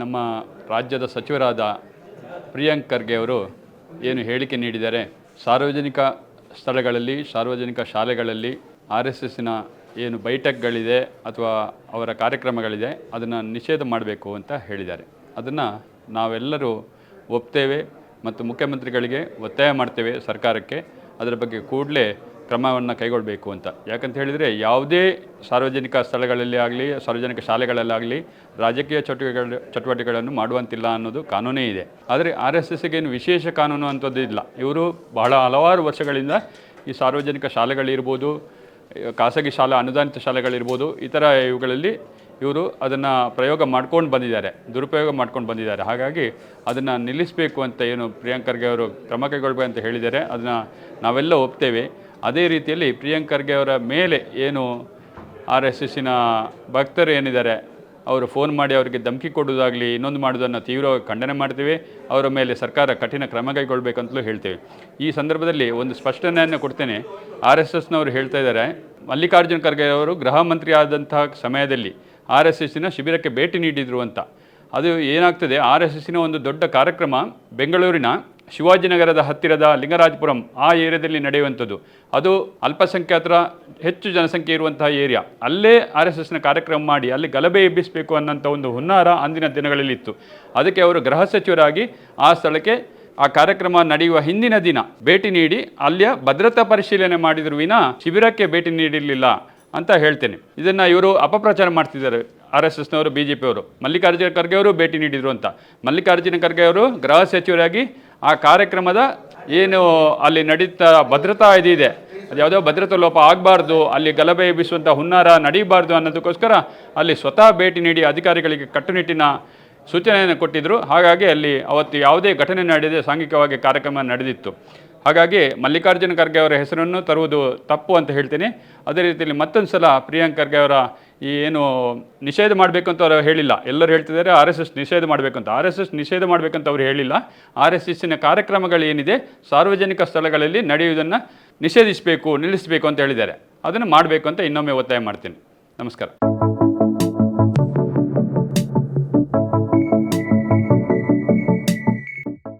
ನಮ್ಮ ರಾಜ್ಯದ ಸಚಿವರಾದ ಪ್ರಿಯಾಂಕ್ ಖರ್ಗೆ ಅವರು ಏನು ಹೇಳಿಕೆ ನೀಡಿದ್ದಾರೆ ಸಾರ್ವಜನಿಕ ಸ್ಥಳಗಳಲ್ಲಿ, ಸಾರ್ವಜನಿಕ ಶಾಲೆಗಳಲ್ಲಿ ಆರ್ ಎಸ್ ಎಸ್ಸಿನ ಏನು ಬೈಠಕ್ಗಳಿದೆ ಅಥವಾ ಅವರ ಕಾರ್ಯಕ್ರಮಗಳಿದೆ, ಅದನ್ನು ನಿಷೇಧ ಮಾಡಬೇಕು ಅಂತ ಹೇಳಿದ್ದಾರೆ. ಅದನ್ನು ನಾವೆಲ್ಲರೂ ಒಪ್ತೇವೆ ಮತ್ತು ಮುಖ್ಯಮಂತ್ರಿಗಳಿಗೆ ಒತ್ತಾಯ ಮಾಡ್ತೇವೆ ಸರ್ಕಾರಕ್ಕೆ. ಅದರ ಬಗ್ಗೆ ಕೂಡಲೇ ಕ್ರಮವನ್ನು ಕೈಗೊಳ್ಳಬೇಕು ಅಂತ. ಯಾಕಂತ ಹೇಳಿದರೆ ಯಾವುದೇ ಸಾರ್ವಜನಿಕ ಸ್ಥಳಗಳಲ್ಲಿ ಆಗಲಿ, ಸಾರ್ವಜನಿಕ ಶಾಲೆಗಳಲ್ಲಾಗಲಿ ರಾಜಕೀಯ ಚಟುವಟಿಕೆಗಳು, ಚಟುವಟಿಕೆಗಳನ್ನು ಮಾಡುವಂತಿಲ್ಲ ಅನ್ನೋದು ಕಾನೂನೇ ಇದೆ. ಆದರೆ ಆರ್ ಎಸ್ ಏನು ವಿಶೇಷ ಕಾನೂನು ಅಂಥದ್ದು ಇಲ್ಲ. ಇವರು ಬಹಳ ಹಲವಾರು ವರ್ಷಗಳಿಂದ ಈ ಸಾರ್ವಜನಿಕ ಶಾಲೆಗಳಿರ್ಬೋದು, ಖಾಸಗಿ ಶಾಲಾ, ಅನುದಾನಿತ ಶಾಲೆಗಳಿರ್ಬೋದು, ಇತರ ಇವುಗಳಲ್ಲಿ ಇವರು ಅದನ್ನು ಪ್ರಯೋಗ ಮಾಡ್ಕೊಂಡು ಬಂದಿದ್ದಾರೆ, ದುರುಪಯೋಗ ಮಾಡ್ಕೊಂಡು ಬಂದಿದ್ದಾರೆ. ಹಾಗಾಗಿ ಅದನ್ನು ನಿಲ್ಲಿಸಬೇಕು ಅಂತ ಏನು ಪ್ರಿಯಾಂಕರ್ಗೆ ಅವರು ಕ್ರಮ ಕೈಗೊಳ್ಬೇಕು ಅಂತ ಹೇಳಿದ್ದಾರೆ. ಅದನ್ನು ನಾವೆಲ್ಲ ಒಪ್ತೇವೆ. ಅದೇ ರೀತಿಯಲ್ಲಿ ಪ್ರಿಯಾಂಕ್ ಖರ್ಗೆ ಅವರ ಮೇಲೆ ಏನು ಆರ್ ಎಸ್ ಎಸ್ಸಿನ ಭಕ್ತರು ಏನಿದ್ದಾರೆ, ಅವರು ಫೋನ್ ಮಾಡಿ ಅವರಿಗೆ ಧಮಕಿ ಕೊಡೋದಾಗಲಿ ಇನ್ನೊಂದು ಮಾಡೋದನ್ನು ತೀವ್ರವಾಗಿ ಖಂಡನೆ ಮಾಡ್ತೀವಿ, ಅವರ ಮೇಲೆ ಸರ್ಕಾರ ಕಠಿಣ ಕ್ರಮ ಕೈಗೊಳ್ಳಬೇಕಂತಲೂ ಹೇಳ್ತೇವೆ. ಈ ಸಂದರ್ಭದಲ್ಲಿ ಒಂದು ಸ್ಪಷ್ಟನೆಯನ್ನು ಕೊಡ್ತೇನೆ. ಆರ್ ಎಸ್ ಎಸ್ನವರು ಹೇಳ್ತಾ ಇದ್ದಾರೆ, ಮಲ್ಲಿಕಾರ್ಜುನ ಖರ್ಗೆ ಅವರು ಗೃಹ ಮಂತ್ರಿ ಆದಂತಹ ಸಮಯದಲ್ಲಿ ಆರ್ ಎಸ್ ಎಸ್ಸಿನ ಶಿಬಿರಕ್ಕೆ ಭೇಟಿ ನೀಡಿದರು ಅಂತ. ಅದು ಏನಾಗ್ತದೆ, ಆರ್ ಎಸ್ ಎಸ್ಸಿನ ಒಂದು ದೊಡ್ಡ ಕಾರ್ಯಕ್ರಮ ಬೆಂಗಳೂರಿನ ಶಿವಾಜಿನಗರದ ಹತ್ತಿರದ ಲಿಂಗರಾಜಪುರಂ ಆ ಏರಿಯಾದಲ್ಲಿ ನಡೆಯುವಂಥದ್ದು. ಅದು ಅಲ್ಪಸಂಖ್ಯಾತರ ಹೆಚ್ಚು ಜನಸಂಖ್ಯೆ ಇರುವಂತಹ ಏರಿಯಾ. ಅಲ್ಲೇ ಆರ್ ಎಸ್ ಎಸ್ನ ಕಾರ್ಯಕ್ರಮ ಮಾಡಿ, ಅಲ್ಲಿ ಗಲಭೆ ಎಬ್ಬಿಸಬೇಕು ಅನ್ನೋಂಥ ಒಂದು ಹುನ್ನಾರ ಅಂದಿನ ದಿನಗಳಲ್ಲಿ ಇತ್ತು ಅದಕ್ಕೆ ಅವರು ಗೃಹ ಸಚಿವರಾಗಿ ಆ ಸ್ಥಳಕ್ಕೆ ಆ ಕಾರ್ಯಕ್ರಮ ನಡೆಯುವ ಹಿಂದಿನ ದಿನ ಭೇಟಿ ನೀಡಿ, ಅಲ್ಲಿಯ ಭದ್ರತಾ ಪರಿಶೀಲನೆ ಮಾಡಿದ್ರು ವಿನ ಶಿಬಿರಕ್ಕೆ ಭೇಟಿ ನೀಡಿರಲಿಲ್ಲ ಅಂತ ಹೇಳ್ತೇನೆ. ಇದನ್ನು ಇವರು ಅಪಪ್ರಚಾರ ಮಾಡ್ತಿದ್ದಾರೆ ಆರ್ ಎಸ್ ಎಸ್ನವರು, ಬಿ ಜೆ ಪಿಯವರು ಮಲ್ಲಿಕಾರ್ಜುನ ಖರ್ಗೆ ಅವರು ಭೇಟಿ ನೀಡಿದರು ಅಂತ. ಮಲ್ಲಿಕಾರ್ಜುನ ಖರ್ಗೆ ಅವರು ಗೃಹ ಸಚಿವರಾಗಿ ಆ ಕಾರ್ಯಕ್ರಮದ ಏನು ಅಲ್ಲಿ ನಡೀತಾ ಭದ್ರತಾ ಇದಿದೆ. ಅದು ಯಾವುದೋ ಭದ್ರತಾ ಲೋಪ ಆಗಬಾರ್ದು, ಅಲ್ಲಿ ಗಲಭೆ ಎಬ್ಬಿಸುವಂಥ ಹುನ್ನಾರ ನಡೀಬಾರ್ದು ಅನ್ನೋದಕ್ಕೋಸ್ಕರ ಅಲ್ಲಿ ಸ್ವತಃ ಭೇಟಿ ನೀಡಿ ಅಧಿಕಾರಿಗಳಿಗೆ ಕಟ್ಟುನಿಟ್ಟಿನ ಸೂಚನೆಯನ್ನು ಕೊಟ್ಟಿದ್ದರು ಹಾಗಾಗಿ ಅಲ್ಲಿ ಅವತ್ತು ಯಾವುದೇ ಘಟನೆ ನಡೆಯದೆ ಸಾಂಘಿಕವಾಗಿ ಕಾರ್ಯಕ್ರಮ ನಡೆದಿತ್ತು. ಹಾಗಾಗಿ ಮಲ್ಲಿಕಾರ್ಜುನ ಖರ್ಗೆ ಅವರ ಹೆಸರನ್ನು ತರುವುದು ತಪ್ಪು ಅಂತ ಹೇಳ್ತೀನಿ. ಅದೇ ರೀತಿಯಲ್ಲಿ ಮತ್ತೊಂದು ಸಲ ಪ್ರಿಯಾಂಕ್ ಖರ್ಗೆ ಅವರ ಈ ಏನು ನಿಷೇಧ ಮಾಡಬೇಕು ಅಂತ ಅವರು ಹೇಳಿಲ್ಲ. ಎಲ್ಲರೂ ಹೇಳ್ತಿದ್ದಾರೆ, ಆರ್ ಎಸ್ ಎಸ್ ನಿಷೇಧ ಮಾಡಬೇಕಂತ. ಆರ್ ಎಸ್ ಎಸ್ ನಿಷೇಧ ಮಾಡಬೇಕಂತ ಅವರು ಹೇಳಿಲ್ಲ. ಆರ್ ಎಸ್ ಎಸ್ಸಿನ ಕಾರ್ಯಕ್ರಮಗಳೇನಿದೆ, ಸಾರ್ವಜನಿಕ ಸ್ಥಳಗಳಲ್ಲಿ ನಡೆಯುವುದನ್ನು ನಿಷೇಧಿಸಬೇಕು, ನಿಲ್ಲಿಸಬೇಕು ಅಂತ ಹೇಳಿದ್ದಾರೆ. ಅದನ್ನು ಮಾಡಬೇಕು ಅಂತ ಇನ್ನೊಮ್ಮೆ ಒತ್ತಾಯ ಮಾಡ್ತೀನಿ. ನಮಸ್ಕಾರ.